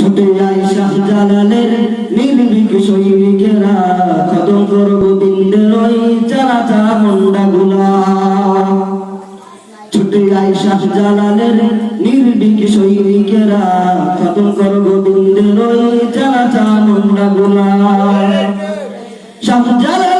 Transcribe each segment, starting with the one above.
ছুটে আই শাহজালালের নির্ভীক সৈনিকেরা। খতম কর গোবিন্দের ওই চারাটা মন্ডা গুলা। ছুটে আই শাহজালালের নির্ভীক সৈনিকেরা। খতম কর গোবিন্দের ওই চারাটা মন্ডা গুলা। শাহজালালের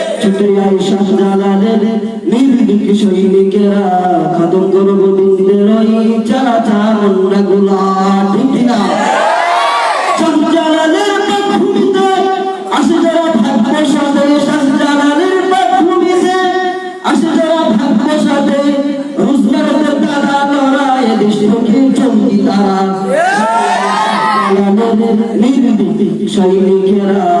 ছুটে আই শাহজালালের নির্ভীক সৈনিকেরা খতম করো গোবিন্দের ওই চাচা মন্ডা গুলা ঠিক না শাহজালালের পাটভূমিতে আসে যারা ভাগ্যশালী শাহজালালের পাটভূমিতে আসে যারা ভাগ্যশালী রোজগারের দ্বারা লড়াই দেশকে চমকি তারা। শাহজালালের সৈনিকেরা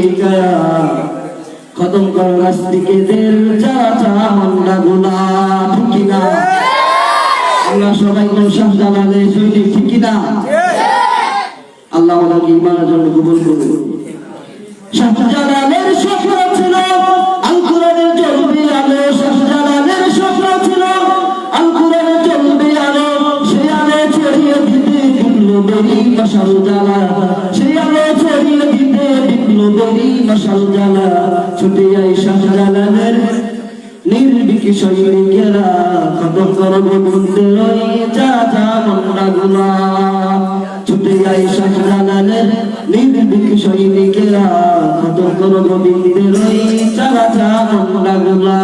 নাস্তিকেদের চাচা মন্ডা গুলা ঠিক না? আমরা সবাই তো শাহজালালের সৈনিক ঠিক না? আল্লাহ আমাদেরকে ইমানের জন্য কবুল করুন। শাহজালালের স্বপ্ন ছিল আল কোরআনের জ্বলবে আলো। শাহজালালের স্বপ্ন ছিল আল কোরআনের জ্বলবে আলো। সে আলো ছড়িয়ে দিতে আলো ছড়িয়ে দিতে বিপ্লবেরই মশাল জ্বালা ছুটে আই শাহজালালের নির্ভীক সৈনিকেরা খতম কর গোবিন্দের ওই চাচা মন্ডা গুলা ছুটে যাই শাহজালালের নির্ভীক সৈনিকেরা খতম কর গোবিন্দের ওই চাচা মন্ডা গুলা